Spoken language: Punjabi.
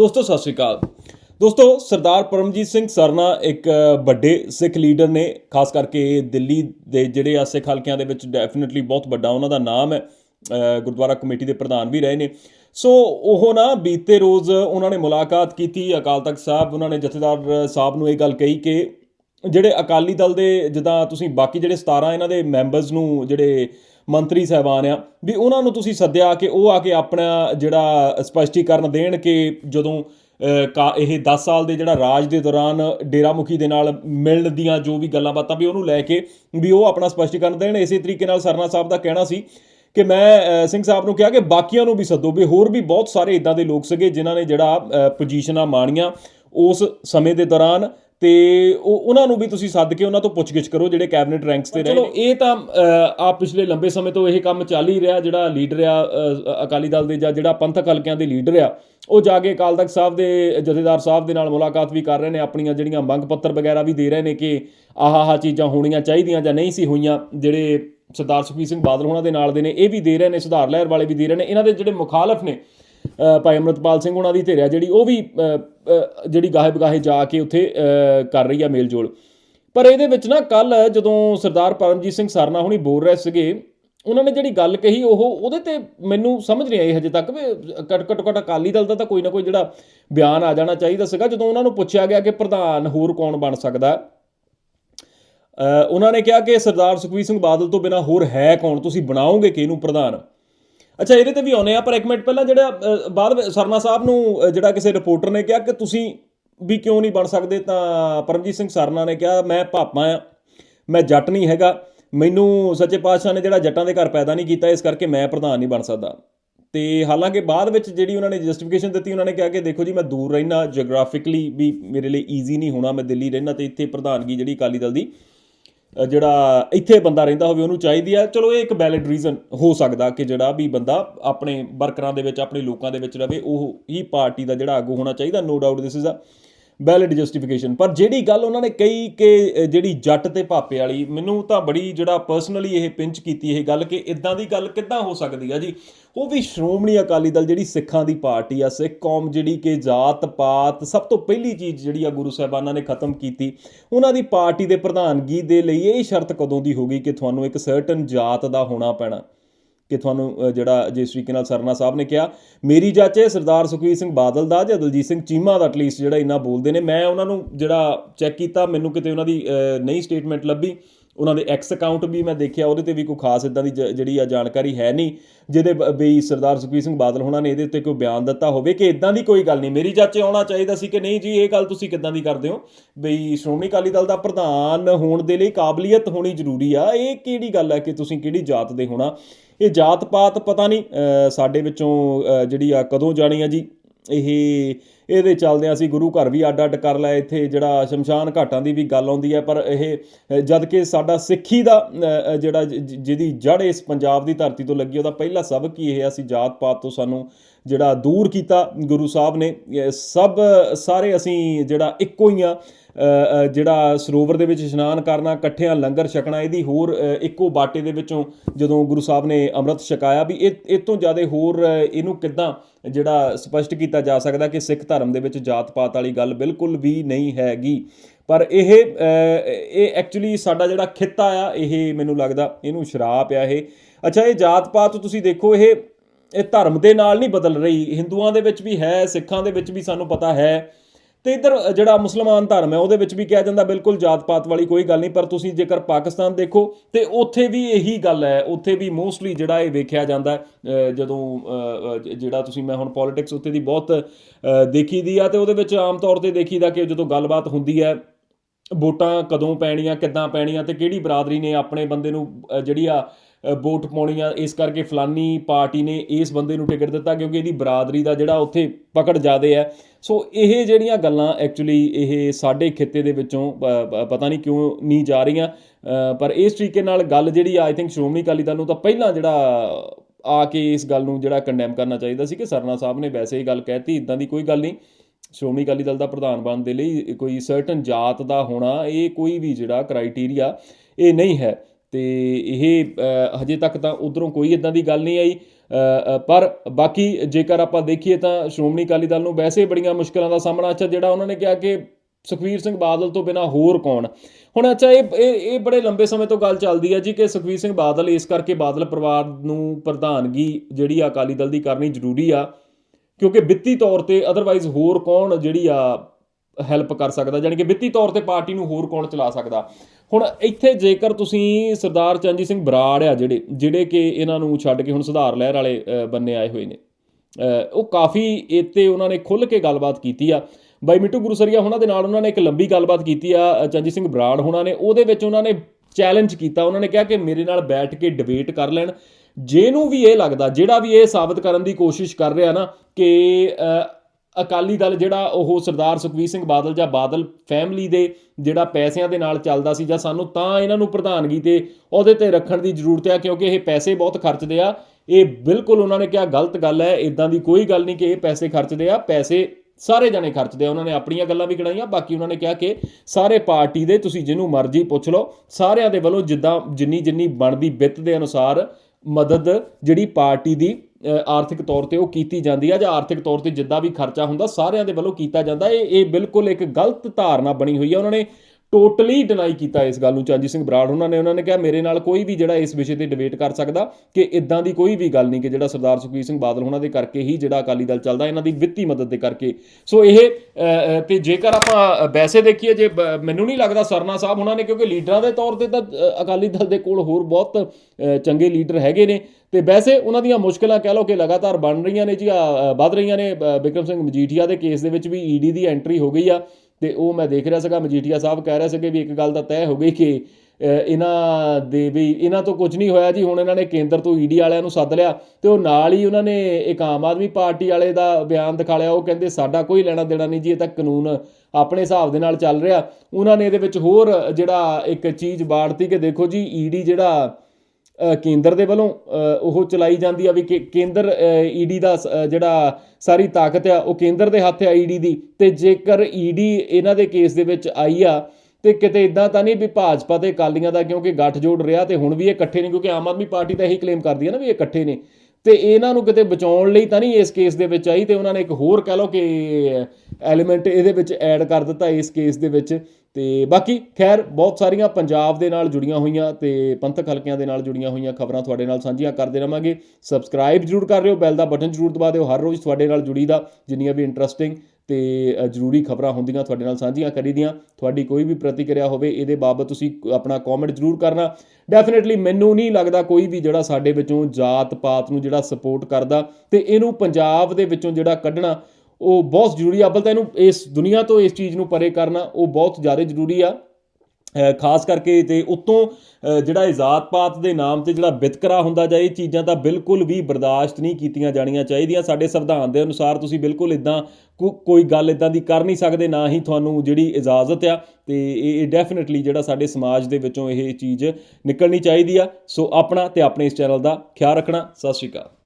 ਦੋਸਤੋ, ਸਤਿ ਸ਼੍ਰੀ ਅਕਾਲ। ਦੋਸਤੋ, ਸਰਦਾਰ ਪਰਮਜੀਤ ਸਿੰਘ ਸਰਨਾ ਇੱਕ ਵੱਡੇ ਸਿੱਖ ਲੀਡਰ ਨੇ, ਖਾਸ ਕਰਕੇ ਦਿੱਲੀ ਦੇ ਜਿਹੜੇ ਆ ਸਿੱਖ ਹਲਕਿਆਂ ਦੇ ਵਿੱਚ ਡੈਫੀਨਿਟਲੀ ਬਹੁਤ ਵੱਡਾ ਉਹਨਾਂ ਦਾ ਨਾਮ ਹੈ। ਗੁਰਦੁਆਰਾ ਕਮੇਟੀ ਦੇ ਪ੍ਰਧਾਨ ਵੀ ਰਹੇ ਨੇ। ਸੋ, ਉਹ ਨਾ ਬੀਤੇ ਰੋਜ਼ ਉਹਨਾਂ ਨੇ ਮੁਲਾਕਾਤ ਕੀਤੀ ਅਕਾਲ ਤਖਤ ਸਾਹਿਬ। ਉਹਨਾਂ ਨੇ ਜਥੇਦਾਰ ਸਾਹਿਬ ਨੂੰ ਇਹ ਗੱਲ ਕਹੀ ਕਿ ਜਿਹੜੇ ਅਕਾਲੀ ਦਲ ਦੇ, ਜਿੱਦਾਂ ਤੁਸੀਂ ਬਾਕੀ ਜਿਹੜੇ 17 ਇਹਨਾਂ ਦੇ ਮੈਂਬਰਸ ਨੂੰ, ਜਿਹੜੇ ਮੰਤਰੀ ਸਾਹਿਬਾਨ ਆ, ਵੀ ਉਹਨਾਂ ਨੂੰ ਤੁਸੀਂ ਸੱਦਿਆ ਕਿ ਉਹ ਆ ਕੇ ਆਪਣਾ ਜਿਹੜਾ ਸਪਸ਼ਟੀਕਰਨ ਦੇਣ ਕਿ ਜਦੋਂ ਕਾ ਇਹ 10 ਸਾਲ ਦੇ ਜਿਹੜਾ ਰਾਜ ਦੇ ਦੌਰਾਨ ਡੇਰਾ ਮੁਖੀ ਦੇ ਨਾਲ ਮਿਲਣ ਦੀਆਂ ਜੋ ਵੀ ਗੱਲਾਂ ਬਾਤਾਂ ਵੀ ਉਹਨੂੰ ਲੈ ਕੇ ਵੀ ਉਹ ਆਪਣਾ ਸਪਸ਼ਟੀਕਰਨ ਦੇਣ, ਇਸੇ ਤਰੀਕੇ ਨਾਲ ਸਰਨਾ ਸਾਹਿਬ ਦਾ ਕਹਿਣਾ ਸੀ ਕਿ ਮੈਂ ਸਿੰਘ ਸਾਹਿਬ ਨੂੰ ਕਿਹਾ ਕਿ ਬਾਕੀਆਂ ਨੂੰ ਵੀ ਸੱਦੋ ਵੀ ਹੋਰ ਵੀ ਬਹੁਤ ਸਾਰੇ ਇਦਾਂ ਦੇ ਲੋਕ ਸੀਗੇ ਜਿਨ੍ਹਾਂ ਨੇ ਜਿਹੜਾ ਪੋਜੀਸ਼ਨਾਂ ਮਾਣੀਆਂ। ਉਸ ਸਮੇਂ ਦੇ ਦੌਰਾਨ ਤੇ ਉਹ ਉਹਨਾਂ ਨੂੰ ਵੀ ਤੁਸੀਂ ਸੱਦ ਕੇ ਉਹਨਾਂ ਤੋਂ ਪੁੱਛਗਿੱਛ ਕਰੋ ਜਿਹੜੇ ਕੈਬਨਿਟ ਰੈਂਕਸ ਤੇ ਰਹੇ ਚਲੋ ਇਹ ਤਾਂ ਆ ਪਿਛਲੇ ਲੰਬੇ ਸਮੇਂ ਤੋਂ ਇਹ ਕੰਮ ਚੱਲ ਹੀ ਰਿਹਾ ਜਿਹੜਾ ਲੀਡਰ ਆ ਅਕਾਲੀ ਦਲ ਦੇ ਜਾਂ ਜਿਹੜਾ ਪੰਥਕ ਹਲਕਿਆਂ ਦੇ ਲੀਡਰ ਆ ਉਹ ਜਾ ਕੇ ਅਕਾਲ ਤਖਤ ਸਾਹਿਬ ਦੇ ਜਥੇਦਾਰ ਸਾਹਿਬ ਦੇ ਨਾਲ ਮੁਲਾਕਾਤ ਵੀ ਕਰ ਰਹੇ ਨੇ ਆਪਣੀਆਂ ਜਿਹੜੀਆਂ ਮੰਗ ਪੱਤਰ ਵਗੈਰਾ ਵੀ ਦੇ ਰਹੇ ਨੇ ਕਿ ਆਹ ਆਹ ਚੀਜ਼ਾਂ ਹੋਣੀਆਂ ਚਾਹੀਦੀਆਂ ਜਾਂ ਨਹੀਂ ਸੀ ਹੋਈਆਂ ਜਿਹੜੇ ਸਰਦਾਰ ਸੁਖਬੀਰ ਸਿੰਘ ਬਾਦਲ ਹੋਣਾ ਦੇ ਨਾਲ ਦੇ ਨੇ ਇਹ ਵੀ ਦੇ ਰਹੇ ਨੇ ਸੁਧਾਰ ਲਹਿਰ ਵਾਲੇ ਵੀ ਦੇ ਰਹੇ ਨੇ ਇਹਨਾਂ ਦੇ ਜਿਹੜੇ ਮੁਖਾਲਫ ਨੇ ਭਾਈ ਅਮਰਤਪਾਲ ਸਿੰਘ ਉਹਨਾਂ ਦੀ ਧਿਰਿਆ ਜਿਹੜੀ ਉਹ ਵੀ ਅ, ਜਿਹੜੀ ਗਾਹੇ ਬਗਾਹੇ ਜਾ ਕੇ ਉੱਥੇ ਅ, ਕਰ ਰਹੀ ਆ ਮੇਲਜੋਲ। ਪਰ ਇਹਦੇ ਵਿੱਚ ਨਾ ਕੱਲ ਜਦੋਂ ਸਰਦਾਰ ਪਰਮਜੀਤ ਸਿੰਘ ਸਰਨਾ ਹੁਣੀ ਬੋਲ ਰਹੇ ਸੀਗੇ ਉਹਨਾਂ ਨੇ ਜਿਹੜੀ ਗੱਲ ਕਹੀ ਉਹ ਉਹਦੇ ਤੇ ਮੈਨੂੰ ਸਮਝ ਨਹੀਂ ਆਈ ਹਜੇ ਤੱਕ ਵੀ ਘੱਟ ਘੱਟ ਘੱਟ ਅਕਾਲੀ ਦਲ ਦਾ ਤਾਂ ਕੋਈ ਨਾ ਕੋਈ ਜਿਹੜਾ ਬਿਆਨ ਆ ਜਾਣਾ ਚਾਹੀਦਾ ਸੀਗਾ ਜਦੋਂ ਉਹਨਾਂ ਨੂੰ ਪੁੱਛਿਆ ਗਿਆ ਕਿ ਪ੍ਰਧਾਨ ਹੋਰ ਕੌਣ ਬਣ ਸਕਦਾ ਅ, ਉਹਨਾਂ ਨੇ ਕਿਹਾ ਕਿ ਸਰਦਾਰ ਸੁਖਬੀਰ ਸਿੰਘ ਬਾਦਲ ਤੋਂ ਬਿਨਾ ਹੋਰ ਹੈ ਕੌਣ? ਤੁਸੀਂ ਬਣਾਓਗੇ ਕਿਹਨੂੰ ਪ੍ਰਧਾਨ? ਅੱਛਾ, ਇਹਦੇ ਤੇ ਵੀ ਆਉਨੇ ਆ, ਪਰ ਇੱਕ ਮਿੰਟ ਪਹਿਲਾਂ ਜਿਹੜਾ ਬਾਅਦ ਸਰਨਾ ਸਾਹਿਬ ਨੂੰ ਜਿਹੜਾ ਕਿਸੇ ਰਿਪੋਰਟਰ ਨੇ ਕਿਹਾ ਕਿ ਤੁਸੀਂ ਵੀ ਕਿਉਂ ਨਹੀਂ ਬਣ ਸਕਦੇ, ਤਾਂ ਪਰਮਜੀਤ ਸਿੰਘ ਸਰਨਾ ਨੇ ਕਿਹਾ, ਮੈਂ ਭਾਪਾ ਆ, ਮੈਂ ਜੱਟ ਨਹੀਂ ਹੈਗਾ, ਮੈਨੂੰ ਸੱਚੇ ਪਾਤਸ਼ਾਹ ਨੇ ਜਿਹੜਾ ਜੱਟਾਂ ਦੇ ਘਰ ਪੈਦਾ ਨਹੀਂ ਕੀਤਾ, ਇਸ ਕਰਕੇ ਮੈਂ ਪ੍ਰਧਾਨ ਨਹੀਂ ਬਣ ਸਕਦਾ। ਤੇ ਹਾਲਾਂਕਿ ਬਾਅਦ ਵਿੱਚ ਜਿਹੜੀ ਉਹਨਾਂ ਨੇ ਜਸਟੀਫਿਕੇਸ਼ਨ ਦਿੱਤੀ, ਉਹਨਾਂ ਨੇ ਕਿਹਾ ਕਿ ਦੇਖੋ ਜੀ, ਮੈਂ ਦੂਰ ਰਹਿਣਾ ਜੀਓਗ੍ਰਾਫਿਕਲੀ ਵੀ ਮੇਰੇ ਲਈ ਈਜ਼ੀ ਨਹੀਂ ਹੋਣਾ, ਮੈਂ ਦਿੱਲੀ ਰਹਿਣਾ ਤੇ ਇੱਥੇ ਪ੍ਰਧਾਨਗੀ ਜਿਹੜੀ ਅਕਾਲੀ ਦਲ ਦੀ ਜਿਹੜਾ ਇੱਥੇ ਬੰਦਾ ਰਹਿੰਦਾ ਹੋਵੇ, ਉਹਨੂੰ ਚਾਹੀਦੀ ਆ। ਚਲੋ, ਇਹ ਇੱਕ ਵੈਲਿਡ ਰੀਜ਼ਨ ਹੋ ਸਕਦਾ ਕਿ ਜਿਹੜਾ ਵੀ ਬੰਦਾ ਆਪਣੇ ਵਰਕਰਾਂ ਦੇ ਵਿੱਚ, ਆਪਣੇ ਲੋਕਾਂ ਦੇ ਵਿੱਚ ਰਵੇ, ਉਹ ਹੀ ਪਾਰਟੀ ਦਾ ਜਿਹੜਾ ਆਗੂ ਹੋਣਾ ਚਾਹੀਦਾ no doubt this is a valid justification ਪਰ ਜਿਹੜੀ ਗੱਲ ਉਹਨਾਂ ਨੇ ਕਹੀ ਕਿ ਜਿਹੜੀ ਜੱਟ ਤੇ ਭਾਪੇ ਵਾਲੀ, ਮੈਨੂੰ ਤਾਂ ਬੜੀ ਜਿਹੜਾ ਪਰਸਨਲੀ ਇਹ ਪਿੰਚ ਕੀਤੀ ਇਹ ਗੱਲ ਕਿ ਇਦਾਂ ਦੀ ਗੱਲ ਕਿੱਦਾਂ ਹੋ ਸਕਦੀ ਆ ਜੀ? ਉਹ ਵੀ ਸ਼੍ਰੋਮਣੀ ਅਕਾਲੀ ਦਲ ਜਿਹੜੀ ਸਿੱਖਾਂ ਦੀ ਪਾਰਟੀ ਆ, ਸਿੱਖ ਕੌਮ ਜਿਹੜੀ ਕਿ ਜਾਤ ਪਾਤ ਸਭ ਤੋਂ ਪਹਿਲੀ ਚੀਜ਼ ਜਿਹੜੀ ਆ ਗੁਰੂ ਸਾਹਿਬਾਨਾਂ ਨੇ ਖਤਮ ਕੀਤੀ। ਉਹਨਾਂ ਦੀ ਪਾਰਟੀ ਦੇ ਪ੍ਰਧਾਨਗੀ ਦੇ ਲਈ ਇਹ ਸ਼ਰਤ ਕਦੋਂ ਦੀ ਹੋ ਗਈ ਕਿ ਤੁਹਾਨੂੰ ਇੱਕ ਸਰਟਨ ਜਾਤ ਦਾ ਹੋਣਾ ਪੈਣਾ? ਕਿ ਤੁਹਾਨੂੰ ਜਿਹੜਾ ਜਿਸ ਤਰੀਕੇ ਨਾਲ ਸਰਨਾ ਸਾਹਿਬ ਨੇ ਕਿਹਾ, ਮੇਰੀ ਜਾਚੇ ਸਰਦਾਰ ਸੁਖਬੀਰ ਸਿੰਘ ਬਾਦਲ ਦਾ ਜਾਂ ਦਲਜੀਤ ਸਿੰਘ ਚੀਮਾ ਦਾ ਐਟਲੀਸਟ ਜਿਹੜਾ ਇੰਨਾ ਬੋਲਦੇ ਨੇ, ਮੈਂ ਉਹਨਾਂ ਨੂੰ ਜਿਹੜਾ ਚੈੱਕ ਕੀਤਾ, ਮੈਨੂੰ ਕਿਤੇ ਉਹਨਾਂ ਦੀ ਨਹੀਂ ਸਟੇਟਮੈਂਟ ਲੱਭੀ। ਉਹਨਾਂ ਦੇ ਐਕਸ ਅਕਾਊਂਟ ਵੀ ਮੈਂ ਦੇਖਿਆ, ਉਹਦੇ ਤੇ ਵੀ ਕੋਈ ਖਾਸ ਇਦਾਂ ਦੀ ਜ- ਜਿਹੜੀ ਆ ਜਾਣਕਾਰੀ ਹੈ ਨਹੀਂ, ਜਿਹਦੇ ਬ- ਵੀ ਸਰਦਾਰ ਸੁਖਬੀਰ ਸਿੰਘ ਬਾਦਲ ਹੋਣਾ ਨੇ ਇਹਦੇ ਉੱਤੇ ਕੋਈ ਬਿਆਨ ਦਿੱਤਾ ਹੋਵੇ ਕਿ ਇਦਾਂ ਦੀ ਕੋਈ ਗੱਲ ਨਹੀਂ। ਮੇਰੀ ਚਾਚੇ ਆਉਣਾ ਚਾਹੀਦਾ ਸੀ ਕਿ ਨਹੀਂ ਜੀ, ਇਹ ਗੱਲ ਤੁਸੀਂ ਕਿਦਾਂ ਦੀ ਕਰਦੇ ਹੋ? ਬਈ ਸ਼੍ਰੋਮਣੀ ਅਕਾਲੀ ਦਲ ਦਾ ਪ੍ਰਧਾਨ ਹੋਣ ਦੇ ਲਈ ਕਾਬਲੀਅਤ ਹੋਣੀ ਜ਼ਰੂਰੀ ਆ। ਇਹ ਕਿਹੜੀ ਗੱਲ ਹੈ ਕਿ ਤੁਸੀਂ ਕਿਹੜੀ ਜਾਤ ਦੇ ਹੋਣਾ? ਇਹ ਜਾਤ ਪਾਤ ਪਤਾ ਨਹੀਂ ਸਾਡੇ ਵਿੱਚੋਂ ਜਿਹੜੀ ਆ ਕਦੋਂ ਜਾਣੀ ਆ ਜੀ? ਇਹ ਇਹਦੇ ਚੱਲਦੇ ਅਸੀਂ ਗੁਰੂ ਘਰ ਵੀ ਅੱਡ ਅੱਡ ਕਰ ਲਿਆ। ਇੱਥੇ ਜਿਹੜਾ ਸ਼ਮਸ਼ਾਨ ਘਾਟਾਂ ਦੀ ਵੀ ਗੱਲ ਆਉਂਦੀ ਹੈ ਪਰ ਇਹ ਅ, ਜਦ ਕਿ ਸਾਡਾ ਸਿੱਖੀ ਦਾ ਜਿਹੜਾ ਜਿਹਦੀ ਜੜ ਇਸ ਪੰਜਾਬ ਦੀ ਧਰਤੀ ਤੋਂ ਲੱਗੀ ਉਹਦਾ ਪਹਿਲਾ ਸਬਕ ਹੀ ਇਹ ਆ, ਅਸੀਂ ਜਾਤ ਪਾਤ ਤੋਂ ਸਾਨੂੰ ਜਿਹੜਾ ਦੂਰ ਕੀਤਾ ਗੁਰੂ ਸਾਹਿਬ ਨੇ। ਸਭ ਸਾਰੇ ਅਸੀਂ ਜਿਹੜਾ ਇੱਕੋ ਹੀ ਆ ਜਿਹੜਾ ਸਰੋਵਰ ਦੇ ਵਿੱਚ ਇਸ਼ਨਾਨ ਕਰਨਾ ਇਕੱਠਿਆਂ ਲੰਗਰ ਛਕਣਾ ਇਹਦੀ ਹੋਰ ਇੱਕੋ ਬਾਟੇ ਦੇ ਵਿੱਚੋਂ ਜਦੋਂ ਗੁਰੂ ਸਾਹਿਬ ਨੇ ਅੰਮ੍ਰਿਤ ਛਕਾਇਆ ਵੀ ਇਹ ਇਹ ਤੋਂ ਜ਼ਿਆਦਾ ਹੋਰ ਇਹਨੂੰ ਕਿੱਦਾਂ ਜਿਹੜਾ ਸਪਸ਼ਟ ਕੀਤਾ ਜਾ ਸਕਦਾ ਕਿ ਸਿੱਖ ਧਰਮ ਧਰਮ ਦੇ ਵਿੱਚ ਜਾਤ ਪਾਤ ਵਾਲੀ ਗੱਲ ਬਿਲਕੁਲ ਵੀ ਨਹੀਂ ਹੈਗੀ। ਪਰ ਇਹ ਇਹ ਐਕਚੁਅਲੀ ਸਾਡਾ ਜਿਹੜਾ ਖਿੱਤਾ ਆ, ਇਹ ਮੈਨੂੰ ਲੱਗਦਾ ਇਹਨੂੰ ਸ਼ਰਾਪ ਆ ਇਹ। ਅੱਛਾ, ਇਹ ਜਾਤ ਪਾਤ ਤੁਸੀਂ ਦੇਖੋ, ਇਹ ਇਹ ਧਰਮ ਦੇ ਨਾਲ ਨਹੀਂ ਬਦਲ ਰਹੀ। ਹਿੰਦੂਆਂ ਦੇ ਵਿੱਚ ਵੀ ਹੈ, ਸਿੱਖਾਂ ਦੇ ਵਿੱਚ ਵੀ ਸਾਨੂੰ ਪਤਾ ਹੈ। ਤੇ ਇਧਰ ਜਿਹੜਾ ਮੁਸਲਮਾਨ ਧਰਮ ਹੈ, ਉਹਦੇ ਵਿੱਚ ਵੀ ਕਿਹਾ ਜਾਂਦਾ ਬਿਲਕੁਲ ਜਾਤ ਪਾਤ ਵਾਲੀ ਕੋਈ ਗੱਲ ਨਹੀਂ, ਪਰ ਤੁਸੀਂ ਜੇਕਰ ਪਾਕਿਸਤਾਨ ਦੇਖੋ, ਤੇ ਉੱਥੇ ਵੀ ਇਹੀ ਗੱਲ ਹੈ, ਉੱਥੇ ਵੀ ਮੋਸਟਲੀ ਜਿਹੜਾ ਇਹ ਵੇਖਿਆ ਜਾਂਦਾ ਜਦੋਂ ਜਿਹੜਾ ਤੁਸੀਂ ਮੈਂ ਹੁਣ ਪੋਲਿਟਿਕਸ ਉੱਤੇ ਦੀ ਬਹੁਤ ਦੇਖੀ ਦੀ ਆ, ਤੇ ਉਹਦੇ ਵਿੱਚ ਆਮ ਤੌਰ ਤੇ ਦੇਖੀਦਾ ਕਿ ਜਦੋਂ ਗੱਲਬਾਤ ਹੁੰਦੀ ਹੈ, ਵੋਟਾਂ ਕਦੋਂ ਪੈਣੀਆਂ, ਕਿੱਦਾਂ ਪੈਣੀਆਂ, ਤੇ ਕਿਹੜੀ ਬਰਾਦਰੀ ਨੇ ਆਪਣੇ ਬੰਦੇ ਨੂੰ ਜਿਹੜੀ ਆ ਵੋਟ ਪਾਉਣੀ ਆ ਇਸ ਕਰਕੇ ਫਲਾਨੀ ਪਾਰਟੀ ਨੇ ਇਸ ਬੰਦੇ ਨੂੰ ਟਿਕਟ ਦਿੱਤਾ ਕਿਉਂਕਿ ਇਹਦੀ ਬਰਾਦਰੀ ਦਾ ਜਿਹੜਾ ਉੱਥੇ ਪਕੜ ਜ਼ਿਆਦੇ ਹੈ। ਸੋ ਇਹ ਜਿਹੜੀਆਂ ਗੱਲਾਂ ਐਕਚੁਅਲੀ ਇਹ ਸਾਡੇ ਖਿੱਤੇ ਦੇ ਵਿੱਚੋਂ ਪਤਾ ਨਹੀਂ ਕਿਉਂ ਨਹੀਂ ਜਾ ਰਹੀਆਂ। ਪਰ ਇਸ ਤਰੀਕੇ ਨਾਲ ਗੱਲ ਜਿਹੜੀ ਆਈ ਥਿੰਕ ਸ਼੍ਰੋਮਣੀ ਅਕਾਲੀ ਦਲ ਨੂੰ ਤਾਂ ਪਹਿਲਾਂ ਜਿਹੜਾ ਆ ਕੇ ਇਸ ਗੱਲ ਨੂੰ ਜਿਹੜਾ ਕੰਡੈਮ ਕਰਨਾ ਚਾਹੀਦਾ ਸੀ ਕਿ ਸਰਨਾ ਸਾਹਿਬ ਨੇ ਵੈਸੇ ਹੀ ਗੱਲ ਕਹਿਤੀ ਇਦਾਂ ਦੀ ਕੋਈ ਗੱਲ ਨਹੀਂ। ਸ਼੍ਰੋਮਣੀ ਅਕਾਲੀ ਦਲ ਦਾ ਪ੍ਰਧਾਨ ਬਣਨ ਦੇ ਲਈ ਕੋਈ ਸਰਟਨ ਜਾਤ ਦਾ ਹੋਣਾ, ਇਹ ਕੋਈ ਵੀ ਜਿਹੜਾ ਕ੍ਰਾਈਟੇਰੀਆ ਇਹ ਨਹੀਂ ਹੈ। ਤੇ ਇਹ ਹਜੇ ਤੱਕ ਤਾਂ ਉਧਰੋਂ ਕੋਈ ਇਦਾਂ ਦੀ ਗੱਲ ਨਹੀਂ ਆਈ। ਪਰ ਬਾਕੀ ਜੇਕਰ ਆਪਾਂ ਦੇਖੀਏ ਤਾਂ ਸ਼੍ਰੋਮਣੀ ਅਕਾਲੀ ਦਲ ਨੂੰ ਵੈਸੇ ਬੜੀਆਂ ਮੁਸ਼ਕਲਾਂ ਦਾ ਸਾਹਮਣਾ, ਅੱਛਾ, ਜਿਹੜਾ ਉਹਨਾਂ ਨੇ ਕਿਹਾ ਕਿ ਸੁਖਵੀਰ ਸਿੰਘ ਬਾਦਲ ਤੋਂ ਬਿਨਾ ਹੋਰ ਕੌਣ? ਹੁਣ ਅੱਛਾ, ਇਹ ਇਹ ਬੜੇ ਲੰਬੇ ਸਮੇਂ ਤੋਂ ਗੱਲ ਚੱਲਦੀ ਹੈ ਜੀ ਕਿ ਸੁਖਵੀਰ ਸਿੰਘ ਬਾਦਲ, ਇਸ ਕਰਕੇ ਬਾਦਲ ਪਰਿਵਾਰ ਨੂੰ ਪ੍ਰਧਾਨਗੀ ਜਿਹੜੀ ਆ ਅਕਾਲੀ ਦਲ ਦੀ ਕਰਨੀ ਜ਼ਰੂਰੀ ਆ, ਕਿਉਂਕਿ ਵਿੱਤੀ ਤੌਰ ਤੇ ਅਦਰਵਾਈਜ਼ ਹੋਰ ਕੌਣ ਜਿਹੜੀ ਆ ਹੈਲਪ ਕਰ ਸਕਦਾ ਯਾਨੀ ਕਿ ਵਿੱਤੀ ਤੌਰ ਤੇ ਪਾਰਟੀ ਨੂੰ ਹੋਰ ਕੌਣ ਚਲਾ ਸਕਦਾ। ਹੁਣ ਇੱਥੇ ਜੇਕਰ ਤੁਸੀਂ ਸਰਦਾਰ ਚੰਜੀ ਸਿੰਘ ਬਰਾੜ ਆ ਜਿਹੜੇ ਜਿਹੜੇ ਕਿ ਇਹਨਾਂ ਨੂੰ ਛੱਡ ਕੇ ਹੁਣ ਸੁਧਾਰ ਲਹਿਰ ਵਾਲੇ ਬੰਨੇ ਆਏ ਹੋਏ ਨੇ ਉਹ ਕਾਫੀ ਇੱਥੇ ਉਹਨਾਂ ਨੇ ਖੁੱਲ ਕੇ ਗੱਲਬਾਤ ਕੀਤੀ ਆ। ਬਾਈ ਮਿੱਟੂ ਗੁਰੂਸਰੀਆ ਉਹਨਾਂ ਦੇ ਨਾਲ ਉਹਨਾਂ ਨੇ ਇੱਕ ਲੰਬੀ ਗੱਲਬਾਤ ਕੀਤੀ ਆ ਅ, ਚੰਜੀ ਸਿੰਘ ਬਰਾੜ ਉਹਨਾਂ ਨੇ ਉਹਦੇ ਵਿੱਚ ਉਹਨਾਂ ਨੇ ਚੈਲੰਜ ਕੀਤਾ ਉਹਨਾਂ ਨੇ ਕਿਹਾ ਕਿ ਮੇਰੇ ਨਾਲ ਬੈਠ ਕੇ ਡਿਬੇਟ ਕਰ ਲੈਣ। ਜਿਹਨੂੰ ਵੀ ਇਹ ਲੱਗਦਾ ਜਿਹੜਾ ਵੀ ਇਹ ਸਾਬਤ ਕਰਨ ਦੀ ਕੋਸ਼ਿਸ਼ ਕਰ ਰਿਹਾ ਨਾ ਕਿ ਅਕਾਲੀ ਦਲ ਜਿਹੜਾ ਉਹ ਸਰਦਾਰ ਸੁਖਬੀਰ ਸਿੰਘ ਬਾਦਲ ਜਾਂ ਬਾਦਲ ਫੈਮਿਲੀ ਦੇ ਜਿਹੜਾ ਪੈਸਿਆਂ ਦੇ ਨਾਲ ਚੱਲਦਾ ਸੀ ਜਾਂ ਸਾਨੂੰ ਤਾਂ ਇਹਨਾਂ ਨੂੰ ਪ੍ਰਧਾਨਗੀ ਤੇ ਉਹਦੇ ਤੇ ਰੱਖਣ ਦੀ ਜ਼ਰੂਰਤ ਹੈ ਕਿਉਂਕਿ ਇਹ ਪੈਸੇ ਬਹੁਤ ਖਰਚਦੇ ਆ। ਇਹ ਬਿਲਕੁਲ ਉਹਨਾਂ ਨੇ ਕਿਹਾ ਗਲਤ ਗੱਲ ਹੈ ਇਦਾਂ ਦੀ ਕੋਈ ਗੱਲ ਨਹੀਂ ਕਿ ਇਹ ਪੈਸੇ ਖਰਚਦੇ ਆ, ਪੈਸੇ ਸਾਰੇ ਜਣੇ ਖਰਚਦੇ ਆ। ਉਹਨਾਂ ਨੇ ਆਪਣੀਆਂ ਗੱਲਾਂ ਵੀ ਗਿਣਾਈਆਂ ਬਾਕੀ ਉਹਨਾਂ ਨੇ ਕਿਹਾ ਕਿ ਸਾਰੇ ਪਾਰਟੀ ਦੇ ਤੁਸੀਂ ਜਿਹਨੂੰ ਮਰਜ਼ੀ ਪੁੱਛ ਲਓ, ਸਾਰਿਆਂ ਦੇ ਵੱਲੋਂ ਜਿੱਦਾਂ ਜਿੰਨੀ ਜਿੰਨੀ ਬਣਦੀ ਵਿੱਤ ਦੇ ਅਨੁਸਾਰ ਮਦਦ ਜਿਹੜੀ ਪਾਰਟੀ ਦੀ ਆਰਥਿਕ ਤੌਰ ਤੇ ਉਹ ਕੀਤੀ ਜਾਂਦੀ ਆ, ਜਾਂ ਆਰਥਿਕ ਤੌਰ ਤੇ ਜਿੱਦਾਂ ਵੀ ਖਰਚਾ ਹੁੰਦਾ, ਸਾਰਿਆਂ ਦੇ ਵੱਲੋਂ ਕੀਤਾ ਜਾਂਦਾ। ਇਹ ਇਹ ਬਿਲਕੁਲ ਇੱਕ ਗਲਤ ਧਾਰਨਾ ਬਣੀ ਹੋਈ ਹੈ ਉਹਨਾਂ ਨੇ ਟੋਟਲੀ ਡਿਨਾਈ ਕੀਤਾ ਇਸ ਗੱਲ ਨੂੰ ਚਰਨਜੀਤ ਸਿੰਘ ਬਰਾੜ ਉਹਨਾਂ ਨੇ ਉਹਨਾਂ ਨੇ ਕਿਹਾ ਮੇਰੇ ਨਾਲ ਕੋਈ ਵੀ ਜਿਹੜਾ ਇਸ ਵਿਸ਼ੇ ਤੇ ਡਿਬੇਟ ਕਰ ਸਕਦਾ ਕਿ ਇਦਾਂ ਦੀ ਕੋਈ ਵੀ ਗੱਲ ਨਹੀਂ ਕਿ ਜਿਹੜਾ ਸਰਦਾਰ ਸੁਖਬੀਰ ਸਿੰਘ ਬਾਦਲ ਉਹਨਾਂ ਦੇ ਕਰਕੇ ਹੀ ਜਿਹੜਾ ਅਕਾਲੀ ਦਲ ਚੱਲਦਾ ਇਹਨਾਂ ਦੀ ਵਿੱਤੀ ਮਦਦ ਦੇ ਕਰਕੇ। ਸੋ ਇਹ ਅ, ਤੇ ਜੇਕਰ ਆਪਾਂ ਵੈਸੇ ਦੇਖੀਏ ਜੇ ਮੈਨੂੰ ਨਹੀਂ ਲੱਗਦਾ ਸਰਨਾ ਸਾਹਿਬ ਉਹਨਾਂ ਨੇ ਕਿਉਂਕਿ ਲੀਡਰਾਂ ਦੇ ਤੌਰ ਤੇ ਤਾਂ ਅਕਾਲੀ ਦਲ ਦੇ ਕੋਲ ਹੋਰ ਬਹੁਤ ਚੰਗੇ ਲੀਡਰ ਹੈਗੇ ਨੇ। ਤੇ ਵੈਸੇ ਉਹਨਾਂ ਦੀਆਂ ਮੁਸ਼ਕਲਾਂ ਕਹਿ ਲਓ ਕਿ ਲਗਾਤਾਰ ਬਣ ਰਹੀਆਂ ਨੇ ਜੀ ਵੱਧ ਰਹੀਆਂ ਨੇ ਅ, ਬਿਕਰਮ ਸਿੰਘ ਮਜੀਠੀਆ ਦੇ ਕੇਸ ਦੇ ਵਿੱਚ ਵੀ ਈਡੀ ਦੀ ਐਂਟਰੀ ਹੋ ਗਈ ਆ। ਤੇ ਉਹ ਮੈਂ ਦੇਖ ਰਿਹਾ ਸੀਗਾ, ਮਜੀਠੀਆ ਸਾਹਿਬ ਕਹਿ ਰਹੇ ਸੀਗੇ ਵੀ ਇੱਕ ਗੱਲ ਤਾਂ ਤੈਅ ਹੋ ਗਈ ਕਿ ਇਹਨਾਂ ਦੇ ਵੀ ਇਹਨਾਂ ਤੋਂ ਕੁਝ ਨਹੀਂ ਹੋਇਆ ਜੀ, ਹੁਣ ਇਹਨਾਂ ਨੇ ਕੇਂਦਰ ਤੋਂ ਈਡੀ ਵਾਲਿਆਂ ਨੂੰ ਸੱਦ ਲਿਆ ਤੇ ਉਹ ਨਾਲ ਹੀ ਉਹਨਾਂ ਨੇ ਇੱਕ ਆਮ ਆਦਮੀ ਪਾਰਟੀ ਵਾਲੇ ਦਾ ਬਿਆਨ ਦਿਖਾ ਲਿਆ, ਉਹ ਕਹਿੰਦੇ ਸਾਡਾ ਕੋਈ ਲੈਣਾ ਦੇਣਾ ਨਹੀਂ ਜੀ, ਇਹ ਤਾਂ ਕਾਨੂੰਨ ਆਪਣੇ ਹਿਸਾਬ ਦੇ ਨਾਲ ਚੱਲ ਰਿਹਾ। ਉਹਨਾਂ ਨੇ ਇਹਦੇ ਵਿੱਚ ਹੋਰ ਜਿਹੜਾ ਇੱਕ ਚੀਜ਼ ਬਾੜਤੀ ਕਿ ਦੇਖੋ ਜੀ, ਈਡੀ ਜਿਹੜਾ ਕੇਂਦਰ ਦੇ ਵੱਲੋਂ ਉਹ ਚਲਾਈ ਜਾਂਦੀ ਆ ਵੀ ਕਿ ਕੇਂਦਰ ਈਡੀ ਦਾ ਸ- ਜਿਹੜਾ ਸਾਰੀ ਤਾਕਤ ਆ, ਉਹ ਕੇਂਦਰ ਦੇ ਹੱਥ ਆ ਈਡੀ ਦੀ। ਤੇ ਜੇਕਰ ਈਡੀ ਇਹਨਾਂ ਦੇ ਕੇਸ ਦੇ ਵਿੱਚ ਆਈ ਆ, ਤੇ ਕਿਤੇ ਇਦਾਂ ਤਾਂ ਨਹੀਂ ਵੀ ਭਾਜਪਾ ਤੇ ਅਕਾਲੀਆਂ ਦਾ ਕਿਉਂਕਿ ਗੱਠਜੋੜ ਰਿਹਾ ਤੇ ਹੁਣ ਵੀ ਇਹ ਇਕੱਠੇ ਨੇ, ਕਿਉਂਕਿ ਆਮ ਆਦਮੀ ਪਾਰਟੀ ਤਾਂ ਇਹੀ ਕਲੇਮ ਕਰਦੀ ਹੈ ਨਾ ਵੀ ਇਹ ਇਕੱਠੇ ਨੇ। ਤੇ ਇਹਨਾਂ ਨੂੰ ਕਿਤੇ ਬਚਾਉਣ ਲਈ ਤਾਂ ਨਹੀਂ ਇਸ ਕੇਸ ਦੇ ਵਿੱਚ ਆਈ, ਤੇ ਉਹਨਾਂ ਨੇ ਇੱਕ ਹੋਰ ਕਹਿ ਲਓ ਕਿ ਐਲੀਮੈਂਟ ਇਹਦੇ ਵਿੱਚ ਐਡ ਕਰ ਦਿੱਤਾ ਇਸ ਕੇਸ ਦੇ ਵਿੱਚ। ਤੇ ਬਾਕੀ ਖੈਰ ਬਹੁਤ ਸਾਰੀਆਂ ਪੰਜਾਬ ਦੇ ਨਾਲ ਜੁੜੀਆਂ ਹੋਈਆਂ ਤੇ ਪੰਥਕ ਹਲਕਿਆਂ ਦੇ ਨਾਲ ਜੁੜੀਆਂ ਹੋਈਆਂ ਖਬਰਾਂ ਤੁਹਾਡੇ ਨਾਲ ਸਾਂਝੀਆਂ ਕਰਦੇ ਰਵਾਂਗੇ। ਸਬਸਕ੍ਰਾਈਬ ਜਰੂਰ ਕਰ ਲਿਓ ਬੈਲ ਦਾ ਬਟਨ ਜਰੂਰ ਦਬਾ ਦਿਓ। ਹਰ ਰੋਜ਼ ਤੁਹਾਡੇ ਨਾਲ ਜੁੜੀ ਦਾ ਜਿੰਨੀਆਂ ਵੀ ਇੰਟਰਸਟਿੰਗ ਤੇ ਜ਼ਰੂਰੀ ਖਬਰਾਂ ਹੁੰਦੀਆਂ ਤੁਹਾਡੇ ਨਾਲ ਸਾਂਝੀਆਂ ਕਰੀਦੀਆਂ। ਤੁਹਾਡੀ ਕੋਈ ਵੀ ਪ੍ਰਤੀਕਿਰਿਆ ਹੋਵੇ, ਇਹਦੇ ਬਾਬਤ ਤੁਸੀਂ ਆਪਣਾ ਕਮੈਂਟ ਜਰੂਰ ਕਰਨਾ। ਡੈਫੀਨਿਟਲੀ ਮੈਨੂੰ ਨਹੀਂ ਲੱਗਦਾ ਕੋਈ ਵੀ ਜਿਹੜਾ ਸਾਡੇ ਵਿੱਚੋਂ ਜਾਤ ਪਾਤ ਨੂੰ ਜਿਹੜਾ ਸਪੋਰਟ ਕਰਦਾ ਤੇ ਇਹਨੂੰ ਪੰਜਾਬ ਦੇ ਵਿੱਚੋਂ ਜਿਹੜਾ ਕੱਢਣਾ ਉਹ ਬਹੁਤ ਜ਼ਰੂਰੀ ਆ। ਅਬਲ ਤਾਂ ਇਹਨੂੰ ਇਸ ਦੁਨੀਆ ਤੋਂ ਇਸ ਚੀਜ਼ ਨੂੰ ਪਰੇ ਕਰਨਾ ਉਹ ਬਹੁਤ ਜ਼ਿਆਦਾ ਜ਼ਰੂਰੀ ਆ। ਖਾਸ ਕਰਕੇ ਤੇ ਉਤੋਂ ਜਿਹੜਾ ਇਹ ਜ਼ਾਤ ਪਾਤ ਦੇ ਨਾਮ ਤੇ ਜਿਹੜਾ ਵਿਤਕਰਾ ਹੁੰਦਾ ਜਾਂ ਇਹ ਚੀਜ਼ਾਂ ਤਾਂ ਬਿਲਕੁਲ ਵੀ ਬਰਦਾਸ਼ਤ ਨਹੀਂ ਕੀਤੀਆਂ ਜਾਣੀਆਂ ਚਾਹੀਦੀਆਂ। ਸਾਡੇ ਸੰਵਿਧਾਨ ਦੇ ਅਨੁਸਾਰ ਤੁਸੀਂ ਬਿਲਕੁਲ ਇਦਾਂ ਕੋਈ ਗੱਲ ਇਦਾਂ ਦੀ ਕਰ ਨਹੀਂ ਸਕਦੇ, ਨਾ ਹੀ ਤੁਹਾਨੂੰ ਜਿਹੜੀ ਇਜਾਜ਼ਤ ਆ। ਤੇ ਇਹ ਡੈਫੀਨਿਟਲੀ ਜਿਹੜਾ ਸਾਡੇ ਸਮਾਜ ਦੇ ਵਿੱਚੋਂ ਇਹ ਚੀਜ਼ ਨਿਕਲਣੀ ਚਾਹੀਦੀ ਆ। ਸੋ ਆਪਣਾ ਤੇ ਆਪਣੇ ਇਸ ਚੈਨਲ ਦਾ ਖਿਆਲ ਰੱਖਣਾ। ਸਤਿ ਸ਼੍ਰੀ ਅਕਾਲ।